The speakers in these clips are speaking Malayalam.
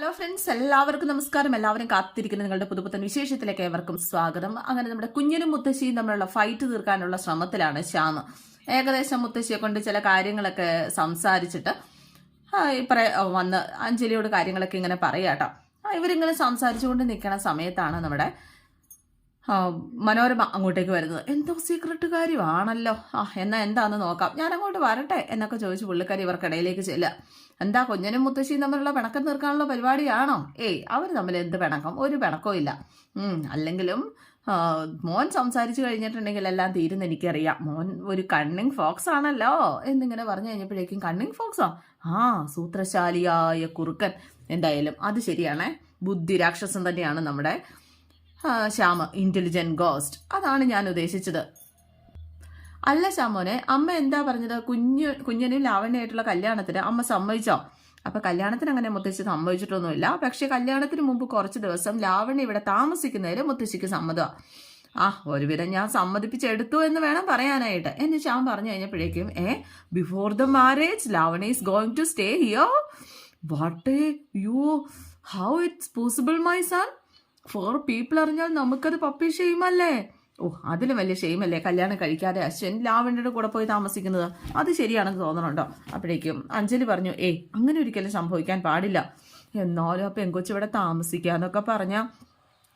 ഹലോ ഫ്രണ്ട്സ് എല്ലാവർക്കും നമസ്കാരം. എല്ലാവരും കാത്തിരിക്കുന്ന നിങ്ങളുടെ പുതുപുത്തൻ വിശേഷത്തിലേക്ക് ഏവർക്കും സ്വാഗതം. അങ്ങനെ നമ്മുടെ കുഞ്ഞിനും മുത്തശ്ശിയും തമ്മിലുള്ള ഫൈറ്റ് തീർക്കാനുള്ള ശ്രമത്തിലാണ് ശ്യാം. ഏകദേശം മുത്തശ്ശിയെ കൊണ്ട് ചില കാര്യങ്ങളൊക്കെ സംസാരിച്ചിട്ട് പറ- വന്ന് അഞ്ജലിയോട് കാര്യങ്ങളൊക്കെ ഇങ്ങനെ പറയാട്ടോ. ഇവരിങ്ങനെ സംസാരിച്ചുകൊണ്ട് നിൽക്കുന്ന സമയത്താണ് നമ്മുടെ മനോരമ അങ്ങോട്ടേക്ക് വരുന്നത്. എന്തോ സീക്രട്ട് കാര്യമാണല്ലോ. ആ എന്നാ എന്താന്ന് നോക്കാം. ഞാൻ അങ്ങോട്ട് വരട്ടെ എന്നൊക്കെ ചോദിച്ചു പുള്ളിക്കാരി ഇവർക്കിടയിലേക്ക് ചെല്ലുക. എന്താ കുഞ്ഞനും മുത്തശ്ശിയും തമ്മിലുള്ള പിണക്കം തീർക്കാനുള്ള പരിപാടിയാണോ? ഏയ് അവർ തമ്മിൽ എന്ത് പിണക്കം? ഒരു പിണക്കവും ഇല്ല. അല്ലെങ്കിലും മോൻ സംസാരിച്ചു കഴിഞ്ഞിട്ടുണ്ടെങ്കിൽ എല്ലാം തീരുന്ന എനിക്കറിയാം. മോൻ ഒരു കണ്ണിങ് ഫോക്സ് ആണല്ലോ എന്നിങ്ങനെ പറഞ്ഞു കഴിഞ്ഞപ്പോഴേക്കും കണ്ണിങ് ഫോക്സോ ആ? സൂത്രശാലിയായ കുറുക്കൻ. എന്തായാലും അത് ശരിയാണേ. ബുദ്ധി രാക്ഷസം തന്നെയാണ് നമ്മുടെ ശ്യാമ ഇന്റലിജന്റ് ഗോസ്റ്റ് അതാണ് ഞാൻ ഉദ്ദേശിച്ചത്. അല്ല ശ്യാമോനെ അമ്മ എന്താ പറഞ്ഞത്? കുഞ്ഞു കുഞ്ഞനും ലാവണ്യായിട്ടുള്ള കല്യാണത്തിന് അമ്മ സമ്മതിച്ചോ? അപ്പൊ കല്യാണത്തിന് അങ്ങനെ മുത്തശ്ശി സമ്മതിച്ചിട്ടൊന്നുമില്ല. പക്ഷെ കല്യാണത്തിന് മുമ്പ് കുറച്ച് ദിവസം ലാവണ്യ ഇവിടെ താമസിക്കുന്നതിന് മുത്തശ്ശിക്ക് സമ്മതമാണ് ആ ഒരുവിധം ഞാൻ സമ്മതിപ്പിച്ചെടുത്തു എന്ന് വേണം പറയാനായിട്ട്. എന്ന് ശ്യാം പറഞ്ഞു കഴിഞ്ഞപ്പോഴേക്കും a before the marriage Lavana is going to stay here what you how it's possible my son for people അറിഞ്ഞാൽ നമുക്കത് പപ്പി ഷെയ്മല്ലേ ഓ അതിലും വലിയ ഷെയ്മല്ലേ കല്യാണം കഴിക്കാതെ അശ്വൻ ലാവണ്യയുടെ കൂടെ പോയി താമസിക്കുന്നത്. അത് ശരിയാണെന്ന് തോന്നണുണ്ടോ? അപ്പോഴേക്കും അഞ്ജലി പറഞ്ഞു ഏയ് അങ്ങനെ ഒരിക്കലും സംഭവിക്കാൻ പാടില്ല. എന്നാലും ആ പെങ്കൊച്ചിവിടെ താമസിക്കാന്നൊക്കെ പറഞ്ഞ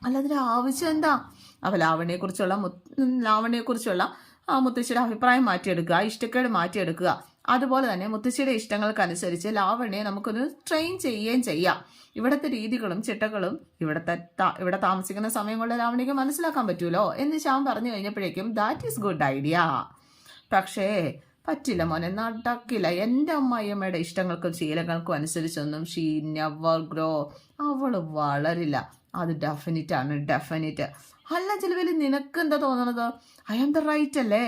അല്ല അതിന്റെ ആവശ്യം എന്താ? അവ ലാവണ്യെക്കുറിച്ചുള്ള മുത്ത് ലാവണ്യെക്കുറിച്ചുള്ള ആ മുത്തശ്ശിയുടെ അഭിപ്രായം മാറ്റിയെടുക്കുക ഇഷ്ടക്കേട് മാറ്റിയെടുക്കുക. അതുപോലെ തന്നെ മുത്തശ്ശിയുടെ ഇഷ്ടങ്ങൾക്കനുസരിച്ച് ലാവണ്യെ നമുക്കൊന്ന് ട്രെയിൻ ചെയ്യുകയും ചെയ്യാം. ഇവിടുത്തെ രീതികളും ചിട്ടകളും ഇവിടുത്തെ ഇവിടെ താമസിക്കുന്ന സമയം കൊണ്ട് ലാവണ്യക്ക് മനസ്സിലാക്കാൻ പറ്റൂലോ എന്ന് ശ്യാം പറഞ്ഞു കഴിഞ്ഞപ്പോഴേക്കും ദാറ്റ് ഈസ് ഗുഡ് ഐഡിയ പക്ഷേ പറ്റില്ല മോനെ നടക്കില്ല. എന്റെ അമ്മായിയമ്മയുടെ ഇഷ്ടങ്ങൾക്കും ശീലങ്ങൾക്കും അനുസരിച്ചൊന്നും ഷീ നെവർ ഗ്രോ അവൾ വളരില്ല. അത് ഡെഫിനിറ്റ് ആണ് ഡെഫിനിറ്റ് അല്ല ചിലവിൽ നിനക്ക് എന്താ തോന്നണത്? ഐ ആം ദ റൈറ്റ് അല്ലേ?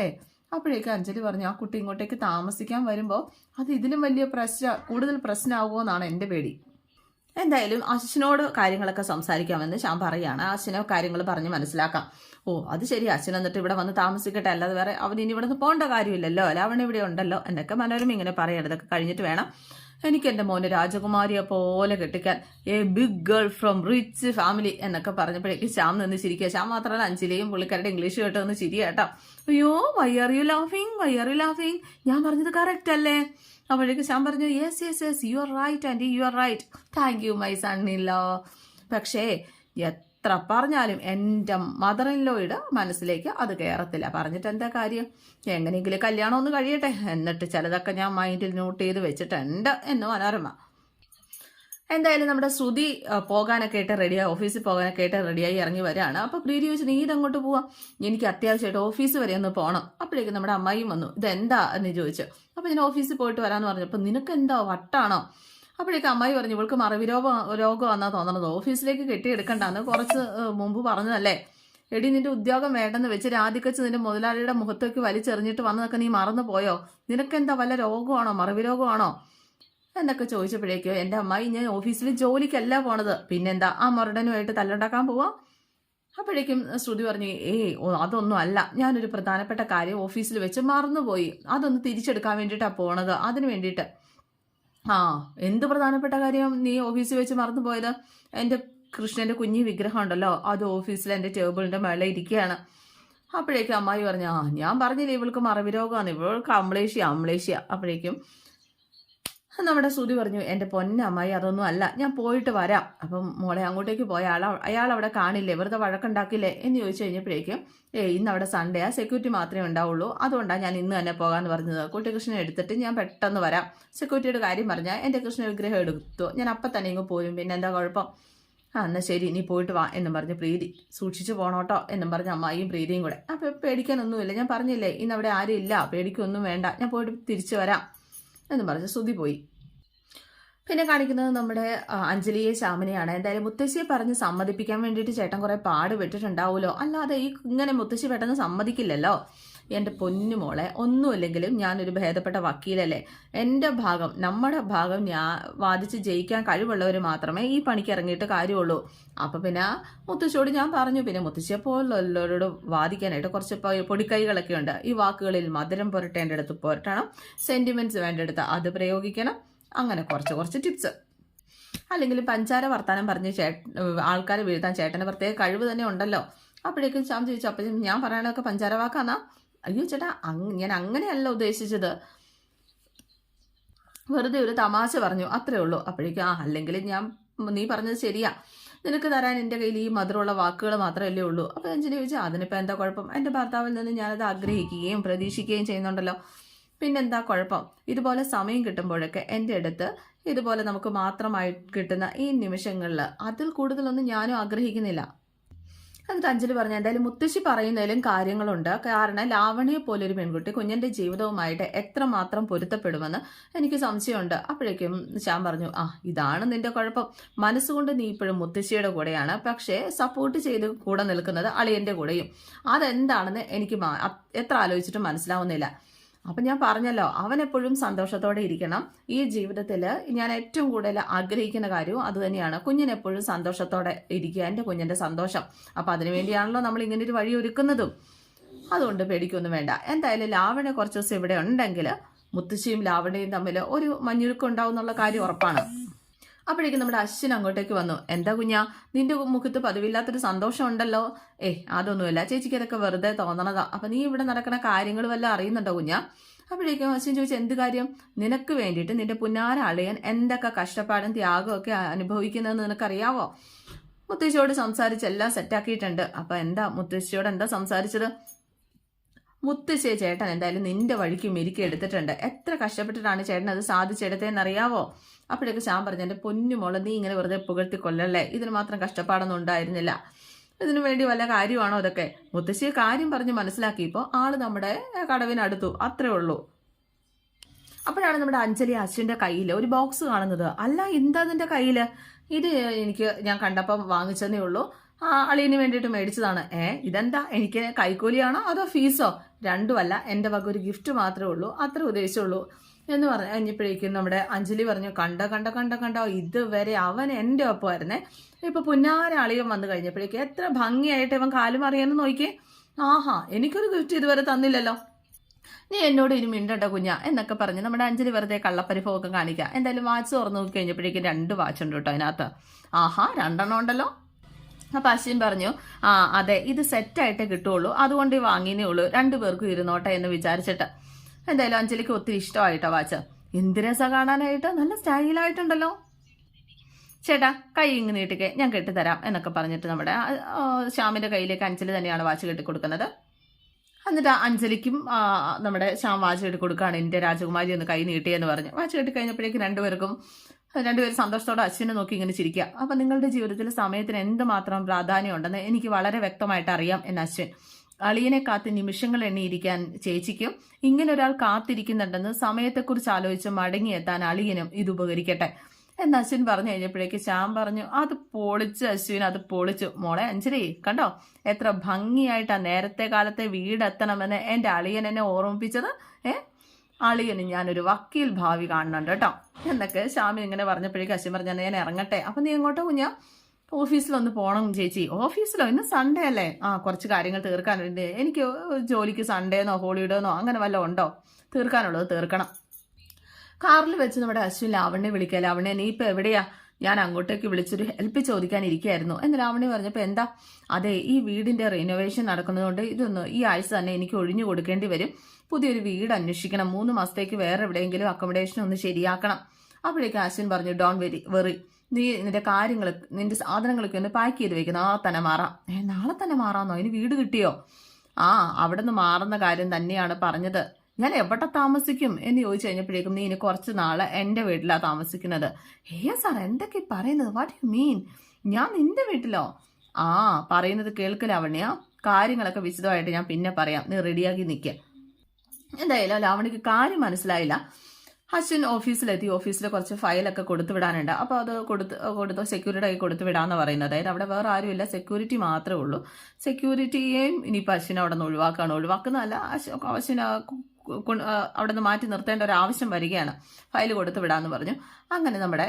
അപ്പോഴേക്കും അഞ്ജലി പറഞ്ഞു ആ കുട്ടി ഇങ്ങോട്ടേക്ക് താമസിക്കാൻ വരുമ്പോൾ അത് ഇതിലും വലിയ പ്രശ്ന കൂടുതൽ പ്രശ്നമാകുമോ എന്നാണ് എന്റെ പേടി. എന്തായാലും അശ്വിനോട് കാര്യങ്ങളൊക്കെ സംസാരിക്കാമെന്ന് ഞാൻ പറയുകയാണ്. അശ്വിനെ കാര്യങ്ങൾ പറഞ്ഞ് മനസ്സിലാക്കാം. ഓ അത് ശരി. അശ്വിൻ എന്നിട്ട് ഇവിടെ വന്ന് താമസിക്കട്ടെ. അല്ലാതെ വേറെ അവൻ ഇനി ഇവിടെ നിന്ന് പോകേണ്ട കാര്യമില്ലല്ലോ. അല്ല അവൻ ഇവിടെ ഉണ്ടല്ലോ. എന്നൊക്കെ മനോരമ ഇങ്ങനെ പറയണം. ഇതൊക്കെ കഴിഞ്ഞിട്ട് വേണം എനിക്ക് എന്റെ മോനെ രാജകുമാരിയെ പോലെ കെട്ടിക്കാൻ. A big girl from rich family എന്നൊക്കെ പറഞ്ഞപ്പോഴേക്കും ശ്യാം നിന്ന് ചിരിക്കുക. ശ്യാം മാത്രമല്ല അഞ്ചിലെയും പുള്ളിക്കാരുടെ ഇംഗ്ലീഷ് കേട്ടോ ഒന്ന് ചിരി കേട്ടോ അയ്യോ why are you ലാഫിങ് why are you ലാഫിങ് ഞാൻ പറഞ്ഞത് കറക്റ്റ് അല്ലേ? അപ്പോഴേക്ക് ഞാൻ പറഞ്ഞു yes yes yes you are right and you are right thank you my സണ്ണില്ലോ പക്ഷേ എത്ര പറഞ്ഞാലും എന്റെ മദർ ഇൻലോയുടെ മനസ്സിലേക്ക് അത് കയറത്തില്ല പറഞ്ഞിട്ട് എന്താ കാര്യം? എങ്ങനെയെങ്കിലും കല്യാണം ഒന്ന് കഴിയട്ടെ. എന്നിട്ട് ചിലതൊക്കെ ഞാൻ മൈൻഡിൽ നോട്ട് ചെയ്ത് വെച്ചിട്ടുണ്ട് എന്ന് മനോരമ. എന്തായാലും നമ്മുടെ ശ്രുതി പോകാനൊക്കെ ആയിട്ട് റെഡിയായി ഓഫീസിൽ പോകാനൊക്കെ ആയിട്ട് റെഡിയായി ഇറങ്ങി വരാണ് അപ്പോൾ പ്രീതി ചോദിച്ചു നീ ഇതങ്ങോട്ട് പോവാം? എനിക്ക് അത്യാവശ്യമായിട്ട് ഓഫീസ് വരെ ഒന്ന് പോകണം അപ്പോഴേക്കും നമ്മുടെ അമ്മായിയും വന്നു ഇതെന്താ? എന്ന് ചോദിച്ചു. അപ്പോൾ ഞാൻ ഓഫീസിൽ പോയിട്ട് വരാമെന്ന് പറഞ്ഞു അപ്പോൾ നിനക്ക് എന്താ വട്ടാണോ? അപ്പോഴേക്കും അമ്മായി പറഞ്ഞു ഇവൾക്ക് മറവി രോഗം രോഗമാണെന്നാ തോന്നണത്. ഓഫീസിലേക്ക് കെട്ടിയെടുക്കണ്ടെന്ന് കുറച്ച് മുമ്പ് പറഞ്ഞതല്ലേ എടി നിന്റെ ഉദ്യോഗം വേണ്ടെന്ന് വെച്ച് രാധിക്കച്ച് നിന്റെ മുതലാളിയുടെ മുഖത്തേക്ക് വലിച്ചെറിഞ്ഞിട്ട് വന്നതൊക്കെ നീ മറന്നു പോയോ നിനക്കെന്താ വല്ല രോഗമാണോ? മറവി രോഗമാണോ? എന്നൊക്കെ ചോദിച്ചപ്പോഴേക്കോ എന്റെ അമ്മായി ഞാൻ ഓഫീസിൽ ജോലിക്കല്ല പോണത്. പിന്നെന്താ ആ മുരടനുമായിട്ട് തല്ലുണ്ടാക്കാൻ പോവാം. അപ്പോഴേക്കും ശ്രുതി പറഞ്ഞു ഏയ് അതൊന്നും അല്ല. ഞാനൊരു പ്രധാനപ്പെട്ട കാര്യം ഓഫീസിൽ വെച്ച് മറന്നുപോയി. അതൊന്ന് തിരിച്ചെടുക്കാൻ വേണ്ടിയിട്ടാണ് പോണത്. അതിന് വേണ്ടിയിട്ട്. ആ എന്ത് പ്രധാനപ്പെട്ട കാര്യം നീ ഓഫീസിൽ വെച്ച് മറന്നുപോയത്? എന്റെ കൃഷ്ണന്റെ കുഞ്ഞു വിഗ്രഹം ഉണ്ടല്ലോ അത് ഓഫീസിൽ എന്റെ ടേബിളിന്റെ മേലെ ഇരിക്കുകയാണ്. അപ്പോഴേക്കും അമ്മായി പറഞ്ഞു ആ ഞാൻ പറഞ്ഞില്ലേ ഇവൾക്ക് മറവി രോഗമാണ് ഇവൾക്ക് അമ്ലേഷ്യ അമ്ലേഷ്യ. അപ്പോഴേക്കും നമ്മുടെ ശ്രുതി പറഞ്ഞു എന്റെ പൊന്നമ്മായി അതൊന്നും അല്ല. ഞാൻ പോയിട്ട് വരാം. അപ്പം മോളെ അങ്ങോട്ടേക്ക് പോയ ആൾ അയാൾ അവിടെ കാണില്ലേ? വെറുതെ വഴക്കുണ്ടാക്കില്ലേ? എന്ന് ചോദിച്ചു കഴിഞ്ഞപ്പോഴേക്കും ഏ ഇന്ന് അവിടെ സൺഡേ ആ. സെക്യൂരിറ്റി മാത്രമേ ഉണ്ടാവുള്ളൂ. അതുകൊണ്ടാണ് ഞാൻ ഇന്ന് തന്നെ പോകാമെന്ന് പറഞ്ഞത്. കുട്ടികൃഷ്ണനെ എടുത്തിട്ട് ഞാൻ പെട്ടെന്ന് വരാം. സെക്യൂരിറ്റിയുടെ കാര്യം പറഞ്ഞാൽ എന്റെ കൃഷ്ണ വിഗ്രഹം എടുത്തു. ഞാൻ അപ്പം തന്നെ ഇങ്ങ് പോരും. പിന്നെ എന്താ കുഴപ്പം? ആ എന്നാൽ ശരി. നീ പോയിട്ട് വാ എന്നും പറഞ്ഞ് പ്രീതി. സൂക്ഷിച്ചു പോണോട്ടോ എന്നും പറഞ്ഞ അമ്മായിയും പ്രീതിയും കൂടെ. അപ്പം പേടിക്കാനൊന്നുമില്ല. ഞാൻ പറഞ്ഞില്ലേ ഇന്ന് അവിടെ ആരും ഇല്ല. പേടിക്കൊന്നും വേണ്ട. ഞാൻ പോയിട്ട് തിരിച്ചു വരാം. എന്നും പറഞ്ഞ് ശ്രുതി പോയി. പിന്നെ കാണിക്കുന്നത് നമ്മുടെ അഞ്ജലിയെ ശ്യാമിനെയാണ്. എന്തായാലും മുത്തശ്ശിയെ പറഞ്ഞ് സമ്മതിപ്പിക്കാൻ വേണ്ടിയിട്ട് ചേട്ടൻ കുറെ പാട് വിട്ടിട്ടുണ്ടാവുമല്ലോ അല്ലാതെ ഈ ഇങ്ങനെ മുത്തശ്ശി പെട്ടെന്ന് സമ്മതിക്കില്ലല്ലോ. എന്റെ പൊന്നുമോളെ ഒന്നുമില്ലെങ്കിലും ഞാനൊരു ഭേദപ്പെട്ട വക്കീലല്ലേ? എന്റെ ഭാഗം നമ്മുടെ ഭാഗം ഞാൻ വാദിച്ച് ജയിക്കാൻ കഴിവുള്ളവർ മാത്രമേ ഈ പണിക്ക് ഇറങ്ങിയിട്ട് കാര്യമുള്ളൂ. അപ്പം പിന്നെ മുത്തശ്ശിയോട് ഞാൻ പറഞ്ഞു പിന്നെ മുത്തശ്ശിയെ പോലുള്ളവരോട് വാദിക്കാനായിട്ട് കുറച്ച് പൊടിക്കൈകളൊക്കെ ഉണ്ട്. ഈ വാക്കുകളിൽ മധുരം പുരട്ടേണ്ടടുത്ത് പുരട്ടണം സെന്റിമെന്റ്സ് വേണ്ടെടുത്ത് അത് പ്രയോഗിക്കണം അങ്ങനെ കുറച്ച് കുറച്ച് ടിപ്സ് അല്ലെങ്കിൽ പഞ്ചാര വർത്താനം പറഞ്ഞ് ചേട്ട ആൾക്കാരെ വീഴ്ത്താൻ ചേട്ടന് പ്രത്യേക കഴിവ് തന്നെ ഉണ്ടല്ലോ. അപ്പോഴേക്കും ശ്യാം ചോദിച്ചു അപ്പം ഞാൻ പറയണതൊക്കെ പഞ്ചാര വാക്കാന്നാ? അയ്യോ ചേട്ടാ ഞാൻ അങ്ങനെയല്ല ഉദ്ദേശിച്ചത്. വെറുതെ ഒരു തമാശ പറഞ്ഞു അത്രേ ഉള്ളൂ. അപ്പോഴേക്കും ആ അല്ലെങ്കിൽ ഞാൻ നീ പറഞ്ഞത് ശരിയാ. നിനക്ക് തരാൻ എന്റെ കയ്യിൽ ഈ മധുരമുള്ള വാക്കുകൾ മാത്രമല്ലേ ഉള്ളൂ. അപ്പോൾ ഞാൻ ചോദിച്ചാൽ അതിനിപ്പോൾ എന്താ കുഴപ്പം? എന്റെ ഭർത്താവിൽ നിന്ന് ഞാനത് ആഗ്രഹിക്കുകയും പ്രതീക്ഷിക്കുകയും ചെയ്യുന്നുണ്ടല്ലോ. പിന്നെന്താ കുഴപ്പം? ഇതുപോലെ സമയം കിട്ടുമ്പോഴൊക്കെ എന്റെ അടുത്ത് ഇതുപോലെ നമുക്ക് മാത്രമായി കിട്ടുന്ന ഈ നിമിഷങ്ങളിൽ അതിൽ കൂടുതലൊന്നും ഞാനും ആഗ്രഹിക്കുന്നില്ല. എന്നിട്ട് അഞ്ജലി പറഞ്ഞു എന്തായാലും മുത്തശ്ശി പറയുന്നതിലും കാര്യങ്ങളുണ്ട്. കാരണം ലാവണിയെ പോലൊരു പെൺകുട്ടി കുഞ്ഞിന്റെ ജീവിതവുമായിട്ട് എത്രമാത്രം പൊരുത്തപ്പെടുമെന്ന് എനിക്ക് സംശയമുണ്ട്. അപ്പോഴേക്കും ശ്യാം പറഞ്ഞു ആ ഇതാണ് നിന്റെ കുഴപ്പം. മനസ്സുകൊണ്ട് നീ ഇപ്പോഴും മുത്തശ്ശിയുടെ കൂടെയാണ്. പക്ഷേ സപ്പോർട്ട് ചെയ്ത് കൂടെ നിൽക്കുന്നത് അളിയന്റെ കൂടെയും. അതെന്താണെന്ന് എനിക്ക് എത്ര ആലോചിച്ചിട്ടും മനസ്സിലാവുന്നില്ല. അപ്പം ഞാൻ പറഞ്ഞല്ലോ അവൻ എപ്പോഴും സന്തോഷത്തോടെ ഇരിക്കണം. ഈ ജീവിതത്തിൽ ഞാൻ ഏറ്റവും കൂടുതൽ ആഗ്രഹിക്കുന്ന കാര്യവും അതുതന്നെയാണ് കുഞ്ഞിനെപ്പോഴും സന്തോഷത്തോടെ ഇരിക്കുക എന്റെ കുഞ്ഞിന്റെ സന്തോഷം. അപ്പം അതിനു വേണ്ടിയാണല്ലോ നമ്മൾ ഇങ്ങനെ ഒരു വഴി ഒരുക്കുന്നതും. അതുകൊണ്ട് പേടിക്കൊന്നും വേണ്ട. എന്തായാലും ലാവണ കുറച്ച് ദിവസം ഇവിടെ ഉണ്ടെങ്കിൽ മുത്തശ്ശിയും ലാവണയും തമ്മിൽ ഒരു മഞ്ഞുരുക്കം ഉണ്ടാവും എന്നുള്ള കാര്യം ഉറപ്പാണ്. അപ്പോഴേക്കും നമ്മുടെ അശ്വിൻ അങ്ങോട്ടേക്ക് വന്നു. എന്താ കുഞ്ഞാ നിന്റെ മുഖത്ത് പതിവില്ലാത്തൊരു സന്തോഷം ഉണ്ടല്ലോ ഏ അതൊന്നുമില്ല. ചേച്ചിക്ക് അതൊക്കെ വെറുതെ തോന്നണതാ. അപ്പൊ നീ ഇവിടെ നടക്കുന്ന കാര്യങ്ങൾ വല്ലതും അറിയുന്നുണ്ടോ കുഞ്ഞാ? അപ്പോഴേക്കും അശ്വിൻ ചോദിച്ചു എന്ത് കാര്യം? നിനക്ക് വേണ്ടിയിട്ട് നിന്റെ പുന്നാര അളിയൻ എന്തൊക്കെ കഷ്ടപ്പാടും ത്യാഗമൊക്കെ അനുഭവിക്കുന്നതെന്ന് നിനക്കറിയാവോ? മുത്തശ്ശിയോട് സംസാരിച്ചെല്ലാം സെറ്റാക്കിയിട്ടുണ്ട് അപ്പൊ എന്താ മുത്തശ്ശിയോട് എന്താ സംസാരിച്ചത്? മുത്തശ്ശിയെ ചേട്ടൻ എന്തായാലും നിന്റെ വഴിക്ക് മെരുക്കി എടുത്തിട്ടുണ്ട്. എത്ര കഷ്ടപ്പെട്ടിട്ടാണ് ചേട്ടൻ അത് സാധിച്ചെടുത്തതെന്ന് അറിയാവോ അപ്പോഴേക്ക് ശ്യാം പറഞ്ഞു എന്റെ പൊന്നുമോളെ നീ ഇങ്ങനെ വെറുതെ പുകഴ്ത്തി കൊല്ലല്ലേ? ഇതിന് മാത്രം കഷ്ടപ്പാടൊന്നും ഉണ്ടായിരുന്നില്ല. ഇതിനു വേണ്ടി വല്ല കാര്യമാണോ അതൊക്കെ മുത്തശ്ശിയെ കാര്യം പറഞ്ഞ് മനസ്സിലാക്കിയപ്പോൾ ആൾ നമ്മുടെ കടവിനടുത്തു അത്രേ ഉള്ളൂ. അപ്പോഴാണ് നമ്മുടെ അഞ്ജലി അശ്വിന്റെ കയ്യിൽ ഒരു ബോക്സ് കാണുന്നത്. അല്ല എന്താ അതിന്റെ കയ്യിൽ ഇത് എനിക്ക് ഞാൻ കണ്ടപ്പം വാങ്ങിച്ചതേ ഉള്ളൂ. അളിയന് വേണ്ടിയിട്ട് മേടിച്ചതാണ്. ഏ ഇതെന്താ? എനിക്ക് കൈക്കൂലിയാണോ അതോ ഫീസോ? രണ്ടുമല്ല എന്റെ വക ഒരു ഗിഫ്റ്റ് മാത്രമേ ഉള്ളൂ. അത്ര ഉദ്ദേശിച്ചുള്ളൂ. എന്ന് പറഞ്ഞു കഴിഞ്ഞപ്പോഴേക്കും നമ്മുടെ അഞ്ജലി പറഞ്ഞു കണ്ട കണ്ട കണ്ട കണ്ടോ ഇതുവരെ അവൻ എന്റെ ഒപ്പമായിരുന്നേ. ഇപ്പൊ പുന്നാര വന്നു കഴിഞ്ഞപ്പോഴേക്കും എത്ര ഭംഗിയായിട്ട് ഇവൻ കാലും അറിയാന്ന് നോക്കിയേ. ആഹാ എനിക്കൊരു ഗിഫ്റ്റ് ഇതുവരെ തന്നില്ലല്ലോ. നീ എന്നോട് ഇനി മിണ്ടണ്ട കുഞ്ഞ എന്നൊക്കെ പറഞ്ഞ് നമ്മുടെ അഞ്ജലി വെറുതെ കള്ളപ്പരിഭവമൊക്കെ കാണിക്കുക എന്തായാലും വാച്ച് തുറന്നു നോക്കി കഴിഞ്ഞപ്പോഴേക്കും രണ്ട് വാച്ച് ഉണ്ട് കേട്ടോ അതിനകത്ത്. ആഹാ രണ്ടെണ്ണം ഉണ്ടല്ലോ. അപ്പൊ അശ്വിൻ പറഞ്ഞു ആ അതെ ഇത് സെറ്റായിട്ടേ കിട്ടുള്ളൂ. അതുകൊണ്ട് വാങ്ങിയേ ഉള്ളൂ. രണ്ടു പേർക്കും ഇരുന്നോട്ടെ എന്ന് വിചാരിച്ചിട്ട്. എന്തായാലും അഞ്ജലിക്ക് ഒത്തിരി ഇഷ്ടമായിട്ടോ വാച്ച്? എന്ത് രസം കാണാനായിട്ട്? നല്ല സ്റ്റൈലായിട്ടുണ്ടല്ലോ. ചേട്ടാ കൈ ഇങ്ങ് നീട്ടിക്കെ ഞാൻ കെട്ടിത്തരാം എന്നൊക്കെ പറഞ്ഞിട്ട് നമ്മുടെ ശ്യാമിന്റെ കയ്യിലേക്ക് അഞ്ജലി തന്നെയാണ് വാച്ച് കെട്ടിക്കൊടുക്കുന്നത്. എന്നിട്ട് അഞ്ജലിക്കും നമ്മുടെ ശ്യാം വാച്ച് കെട്ടി കൊടുക്കുകയാണ് എന്റെ രാജകുമാരി ഒന്ന് കൈ നീട്ടിയെന്ന് പറഞ്ഞു. വാച്ച് കെട്ടി കഴിഞ്ഞപ്പോഴേക്കും രണ്ടുപേർക്കും രണ്ടുപേരും സന്തോഷത്തോടെ അശ്വിനെ നോക്കി ഇങ്ങനെ ചിരിക്കുക. അപ്പൊ നിങ്ങളുടെ ജീവിതത്തിൽ സമയത്തിന് എന്തുമാത്രം പ്രാധാന്യം ഉണ്ടെന്ന് എനിക്ക് വളരെ വ്യക്തമായിട്ട് അറിയാം എന്ന് അശ്വിൻ. അളിയനെ കാത്ത് നിമിഷങ്ങൾ എണ്ണിയിരിക്കാൻ ചേച്ചിക്കും ഇങ്ങനെ ഒരാൾ കാത്തിരിക്കുന്നുണ്ടെന്ന് സമയത്തെക്കുറിച്ച് ആലോചിച്ച് മടങ്ങിയെത്താൻ അളിയനും ഇത് ഉപകരിക്കട്ടെ. എന്ന് അശ്വിൻ പറഞ്ഞു കഴിഞ്ഞപ്പോഴേക്ക് ശ്യാം പറഞ്ഞു അത് പൊളിച്ച് അശ്വിൻ അത് പൊളിച്ചു. മോളെ അഞ്ചരി കണ്ടോ? എത്ര ഭംഗിയായിട്ടാ നേരത്തെ കാലത്തെ വീടെത്തണമെന്ന് എന്റെ അളിയൻ എന്നെ ഓർമ്മിപ്പിച്ചത്. ഏ? അളിയന് ഞാനൊരു വക്കീൽ ഭാവി കാണുന്നുണ്ട് കേട്ടോ. എന്നൊക്കെ ശ്യാമി ഇങ്ങനെ പറഞ്ഞപ്പോഴേക്കും അശ്വിൻ പറഞ്ഞു ഞാൻ ഇറങ്ങട്ടെ. അപ്പൊ നീ എങ്ങോട്ടോ കുഞ്ഞാ ഓഫീസിലൊന്ന് പോണം ചേച്ചി. ഓഫീസിലോ? ഇന്ന് സൺഡേ അല്ലേ? ആ കുറച്ച് കാര്യങ്ങൾ തീർക്കാനുണ്ട്. എനിക്ക് ജോലിക്ക് സൺഡേന്നോ ഹോളിഡേന്നോ അങ്ങനെ വല്ലതും ഉണ്ടോ? തീർക്കാനുള്ളത് തീർക്കണം. കാറിൽ വെച്ച് നമ്മുടെ അശ്വിൻ ലാവണ്യെ വിളിക്കുക. ലാവണ്യ നീ ഇപ്പൊ എവിടെയാ? ഞാൻ അങ്ങോട്ടേക്ക് വിളിച്ചൊരു ഹെൽപ്പ് ചോദിക്കാൻ ഇരിക്കുകയായിരുന്നു. എന്ന് ലാവണ്യ പറഞ്ഞപ്പോൾ എന്താ? അതെ ഈ വീടിന്റെ റിനോവേഷൻ നടക്കുന്നതുകൊണ്ട് ഇതൊന്ന് ഈ ആഴ്ച തന്നെ എനിക്ക് ഒഴിഞ്ഞു കൊടുക്കേണ്ടി വരും. പുതിയൊരു വീട് അന്വേഷിക്കണം. മൂന്ന് മാസത്തേക്ക് വേറെ എവിടെയെങ്കിലും അക്കോമഡേഷൻ ഒന്ന് ശരിയാക്കണം. അപ്പോഴേക്കും അശ്വിൻ പറഞ്ഞു ഡോൺ വെരി വെറി നീ നിന്റെ കാര്യങ്ങൾ നിന്റെ സാധനങ്ങളൊക്കെ ഒന്ന് പാക്ക് ചെയ്ത് വെക്കുക നാളെ തന്നെ മാറാം. ഏ നാളെ തന്നെ മാറാന്നോ? അതിന് വീട് കിട്ടിയോ? ആ അവിടെ നിന്ന് മാറുന്ന കാര്യം തന്നെയാണ് പറഞ്ഞത്. ഞാൻ എവിടെ താമസിക്കും എന്ന് ചോദിച്ചു കഴിഞ്ഞപ്പോഴേക്കും നീ ഇനി കുറച്ച് നാളെ എന്റെ വീട്ടിലാണ് താമസിക്കുന്നത്. ഏ സാർ എന്തൊക്കെ പറയുന്നത്? വാട്ട് യു മീൻ ഞാൻ നിന്റെ വീട്ടിലോ? ആ പറയുന്നത് കേൾക്കലാവണ്യ കാര്യങ്ങളൊക്കെ വിശദമായിട്ട് ഞാൻ പിന്നെ പറയാം. നീ റെഡിയാക്കി നിൽക്കുക എന്തായാലും ലാവണിക്ക് കാര്യം മനസ്സിലായില്ല. അശ്വിൻ ഓഫീസിലെത്തി. ഓഫീസിൽ കുറച്ച് ഫയലൊക്കെ കൊടുത്തു വിടാനുണ്ട്. അപ്പോൾ അത് കൊടുത്ത് കൊടുത്ത് സെക്യൂരിറ്റി ആയി കൊടുത്തു വിടാന്ന് പറയുന്നത്. അതായത് അവിടെ വേറെ ആരുമില്ല. സെക്യൂരിറ്റി മാത്രമേ ഉള്ളൂ. സെക്യൂരിറ്റിയെയും ഇനിയിപ്പോൾ അശ്വിൻ അവിടെ നിന്ന് ഒഴിവാക്കുകയാണ് ഒഴിവാക്കുന്നതല്ല ആ അവിടെ നിന്ന് മാറ്റി നിർത്തേണ്ട ഒരു ആവശ്യം വരികയാണ്. ഫയൽ കൊടുത്തു വിടാന്ന് പറഞ്ഞു. അങ്ങനെ നമ്മുടെ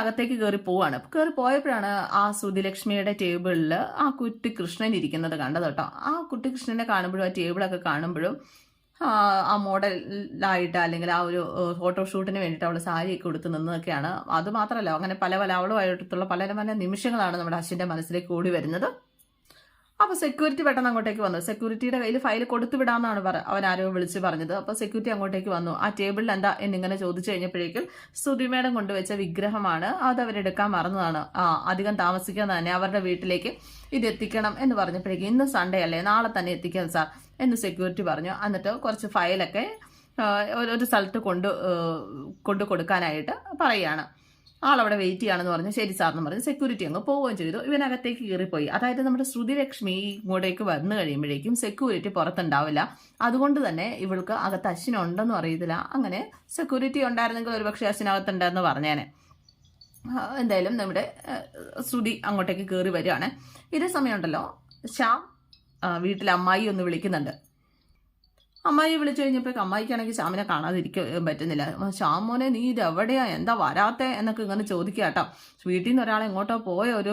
അകത്തേക്ക് കയറി പോവാണ്. കയറി പോയപ്പോഴാണ് ആ സുധിലക്ഷ്മിയുടെ ടേബിളിൽ ആ കുട്ടി കൃഷ്ണൻ ഇരിക്കുന്നത് കണ്ടത് കേട്ടോ. ആ കുട്ടി കൃഷ്ണനെ കാണുമ്പോഴും ആ ടേബിളൊക്കെ കാണുമ്പോഴും ആ, മോഡലായിട്ട് അല്ലെങ്കിൽ ആ ഒരു ഫോട്ടോഷൂട്ടിന് വേണ്ടിയിട്ട് അവൾ സാരിയൊക്കെ കൊടുത്ത് നിന്നതൊക്കെയാണ്. അത് മാത്രമല്ല അങ്ങനെ പല പല അവളുമായിട്ടുള്ള പല പല നിമിഷങ്ങളാണ് നമ്മുടെ അശ്വിന്റെ മനസ്സിലേക്ക് കൂടി വരുന്നത്. അപ്പോൾ സെക്യൂരിറ്റി പെട്ടെന്ന് അങ്ങോട്ടേക്ക് വന്നു. സെക്യൂരിറ്റിയുടെ കയ്യിൽ ഫയൽ കൊടുത്തു വിടാമെന്നാണ് പറ ആരോ വിളിച്ച് പറഞ്ഞത്. അപ്പോൾ സെക്യൂരിറ്റി അങ്ങോട്ടേക്ക് വന്നു. ആ ടേബിളിൽ എന്താ എന്നിങ്ങനെ ചോദിച്ചു കഴിഞ്ഞപ്പോഴേക്കും സുധിമേടം കൊണ്ടുവച്ച വിഗ്രഹമാണ്. അത് അവരെടുക്കാൻ മറന്നതാണ്. ആ അധികം താമസിക്കാതെ തന്നെ അവരുടെ വീട്ടിലേക്ക് ഇത് എത്തിക്കണം എന്ന് പറഞ്ഞപ്പോഴേക്കും ഇന്ന് സൺഡേ അല്ലേ? നാളെ തന്നെ എത്തിക്കാം സാർ. എന്ന് സെക്യൂരിറ്റി പറഞ്ഞു. എന്നിട്ട് കുറച്ച് ഫയലൊക്കെ ഒരു- സ്ഥലത്ത് കൊണ്ട് കൊണ്ടു കൊടുക്കാനായിട്ട് പറയുകയാണ് ആളവിടെ വെയിറ്റ് ചെയ്യാണെന്ന് പറഞ്ഞു. ശരി സാർ എന്ന് പറഞ്ഞ്. സെക്യൂരിറ്റി അങ്ങ് പോവുകയും ചെയ്തു. ഇവനകത്തേക്ക് കയറിപ്പോയി അതായത് നമ്മുടെ ശ്രുതിലക്ഷ്മി ഇങ്ങോട്ടേക്ക് വന്നു കഴിയുമ്പോഴേക്കും സെക്യൂരിറ്റി പുറത്തുണ്ടാവില്ല. അതുകൊണ്ട് തന്നെ ഇവൾക്ക് അകത്ത് അശ്വിനുണ്ടെന്നും അറിയത്തില്ല. അങ്ങനെ സെക്യൂരിറ്റി ഉണ്ടായിരുന്നെങ്കിൽ ഒരുപക്ഷെ അശ്വിനകത്തുണ്ടെന്ന് പറഞ്ഞേനെ. എന്തായാലും നമ്മുടെ ശ്രുതി അങ്ങോട്ടേക്ക് കയറി വരികയാണ്. ഇതേ സമയമുണ്ടല്ലോ. ശ്യാം ആ, വീട്ടിലെ അമ്മായി ഒന്ന് വിളിക്കുന്നുണ്ട്. അമ്മായി വിളിച്ചു കഴിഞ്ഞപ്പോഴേക്ക് അമ്മായിക്കാണെങ്കിൽ ശ്യാമിനെ കാണാതിരിക്കാൻ പറ്റുന്നില്ല. ശ്യാമോനെ നീ ഇത് എവിടെയാ? എന്താ വരാത്തെ? എന്നൊക്കെ ഇങ്ങനെ ചോദിക്കുക കേട്ടോ. വീട്ടിൽ നിന്ന് ഒരാൾ എങ്ങോട്ടോ പോയ ഒരു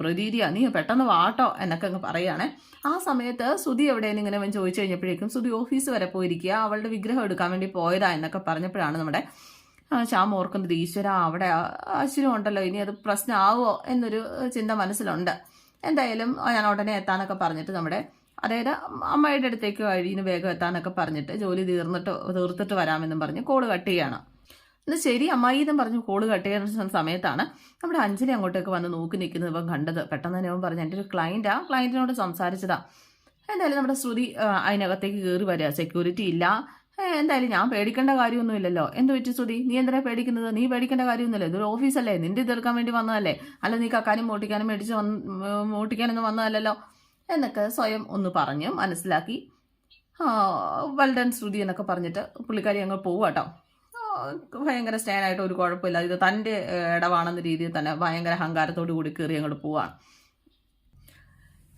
പ്രതീതിയാ. നീ പെട്ടെന്ന് വാട്ടോ എന്നൊക്കെ അങ്ങ് പറയുകയാണെ. ആ സമയത്ത് സുധി എവിടെയെന്ന് ഇങ്ങനെ ചോദിച്ചു കഴിഞ്ഞപ്പോഴേക്കും സുധി ഓഫീസ് വരെ പോയിരിക്കുക. അവളുടെ വിഗ്രഹം എടുക്കാൻ വേണ്ടി പോയതാ എന്നൊക്കെ പറഞ്ഞപ്പോഴാണ് നമ്മുടെ ശ്യാം ഓർക്കുന്നത് ഈശ്വര അവിടെ അശ്വരം ഉണ്ടല്ലോ ഇനി അത് പ്രശ്നമാവോ എന്നൊരു ചിന്ത മനസ്സിലുണ്ട്. എന്തായാലും ഞാൻ ഉടനെ എത്താന്നൊക്കെ പറഞ്ഞിട്ട് നമ്മുടെ അതായത് അമ്മയുടെ അടുത്തേക്ക് വഴിന് വേഗം എത്താന്നൊക്കെ പറഞ്ഞിട്ട് ജോലി തീർന്നിട്ട് തീർത്തിട്ട് വരാമെന്നും പറഞ്ഞ് കോൾ കട്ട് ചെയ്യണം എന്നാൽ ശരി അമ്മായി എന്നും പറഞ്ഞു കോൾ കട്ട് ചെയ്യുന്ന സമയത്താണ് നമ്മുടെ അഞ്ജലി അങ്ങോട്ടേക്ക് വന്ന് നോക്കി നിൽക്കുന്നത് ഇവൻ കണ്ടത്. പെട്ടെന്ന് തന്നെ പറഞ്ഞു എന്റെ ഒരു ക്ലയന്റാ ക്ലയന്റിനോട് സംസാരിച്ചതാ. എന്തായാലും നമ്മുടെ ശ്രുതി അതിനകത്തേക്ക് കയറി വരിക. സെക്യൂരിറ്റി ഇല്ല. എന്തായാലും ഞാൻ പേടിക്കേണ്ട കാര്യമൊന്നുമില്ലല്ലോ. എന്ത് പറ്റി സുതി നീ എന്തിനാ പേടിക്കുന്നത്? നീ പേടിക്കേണ്ട കാര്യമൊന്നുമില്ല. ഇതൊരു ഓഫീസല്ലേ? നിന്റെ തീർക്കാൻ വേണ്ടി വന്നതല്ലേ? അല്ല നീ കക്കാനും മോട്ടിക്കാനും മേടിച്ച് വന്ന് മോട്ടിക്കാനൊന്നും വന്നതല്ലല്ലോ? എന്നൊക്കെ സ്വയം ഒന്ന് പറഞ്ഞ് മനസ്സിലാക്കി. വെൽഡൻ ശ്രുതി എന്നൊക്കെ പറഞ്ഞിട്ട് പുള്ളിക്കാരി അങ്ങ് പോവുക കേട്ടോ ഭയങ്കര സ്റ്റാൻഡായിട്ട് ഒരു കുഴപ്പമില്ല. ഇത് തന്റെ ഇടവാണെന്ന രീതിയിൽ തന്നെ ഭയങ്കര അഹങ്കാരത്തോടു കൂടി കയറി അങ്ങോട്ട് പോവാണ്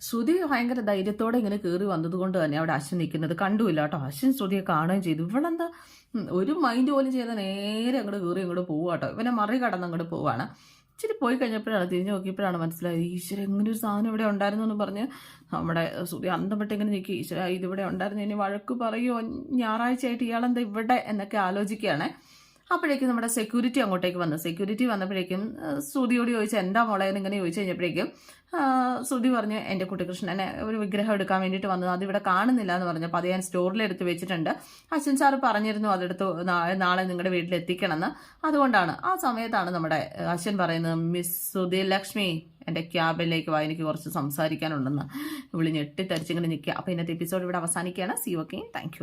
ശ്രുതി ഭയങ്കര ധൈര്യത്തോടെ ഇങ്ങനെ കയറി വന്നതുകൊണ്ട് തന്നെ അവിടെ അശ്വിൻ നിൽക്കുന്നത് കണ്ടുമില്ല കേട്ടോ. അശ്വിൻ ശ്രുതിയെ കാണുകയും ചെയ്തു. ഇവളെന്താ ഒരു മൈൻഡ് പോലും ചെയ്ത നേരെ അങ്ങോട്ട് കയറി അങ്ങോട്ട് പോവുക കേട്ടോ. ഇവനെ മറികടന്ന് അങ്ങോട്ട് പോവാണ് ഇച്ചിരി പോയി കഴിഞ്ഞപ്പോഴാണ് തിരിഞ്ഞു നോക്കിയപ്പോഴാണ് മനസ്സിലായത് ഈശ്വര എങ്ങനെ ഒരു സാധനം ഇവിടെ ഉണ്ടായിരുന്നു എന്ന് പറഞ്ഞ് നമ്മുടെ ശ്രുതി അന്തപ്പെട്ട് ഇങ്ങനെ നിൽക്കി ഈശ്വര ഇതിവിടെ ഉണ്ടായിരുന്നു. ഇനി വഴക്ക് പറയുമോ ഞായറാഴ്ച ആയിട്ട് ഇയാളെന്താ ഇവിടെ എന്നൊക്കെ ആലോചിക്കുകയാണ്. അപ്പോഴേക്കും നമ്മുടെ സെക്യൂരിറ്റി അങ്ങോട്ടേക്ക് വന്നു. സെക്യൂരിറ്റി വന്നപ്പോഴേക്കും ശ്രുതിയോട് ചോദിച്ചു എന്താ മോളെ? എന്ന് ഇങ്ങനെ ചോദിച്ചു കഴിഞ്ഞപ്പോഴേക്കും ശ്രുതി പറഞ്ഞു എന്റെ കുട്ടികൃഷ്ണനെ ഒരു വിഗ്രഹം എടുക്കാൻ വേണ്ടിയിട്ട് വന്നത്. അതിവിടെ കാണുന്നില്ല എന്ന് പറഞ്ഞപ്പോൾ അത് ഞാൻ സ്റ്റോറിലെടുത്ത് വെച്ചിട്ടുണ്ട്. അച്ഛൻ സാറ് പറഞ്ഞിരുന്നു അതെടുത്ത് നാളെ നിങ്ങളുടെ വീട്ടിൽ എത്തിക്കണമെന്ന്. അതുകൊണ്ടാണ്. ആ സമയത്താണ് നമ്മുടെ അച്ഛൻ പറയുന്നത് മിസ് സുധി ലക്ഷ്മി എന്റെ ക്യാബിലേക്ക് വാ എനിക്ക് കുറച്ച് സംസാരിക്കാനുണ്ടെന്ന്. വിളി ഞെട്ടിത്തരിച്ചിങ്ങനെ നിൽക്കുക. അപ്പോൾ ഇന്നത്തെ എപ്പിസോഡ് ഇവിടെ അവസാനിക്കുകയാണ്. C okay thank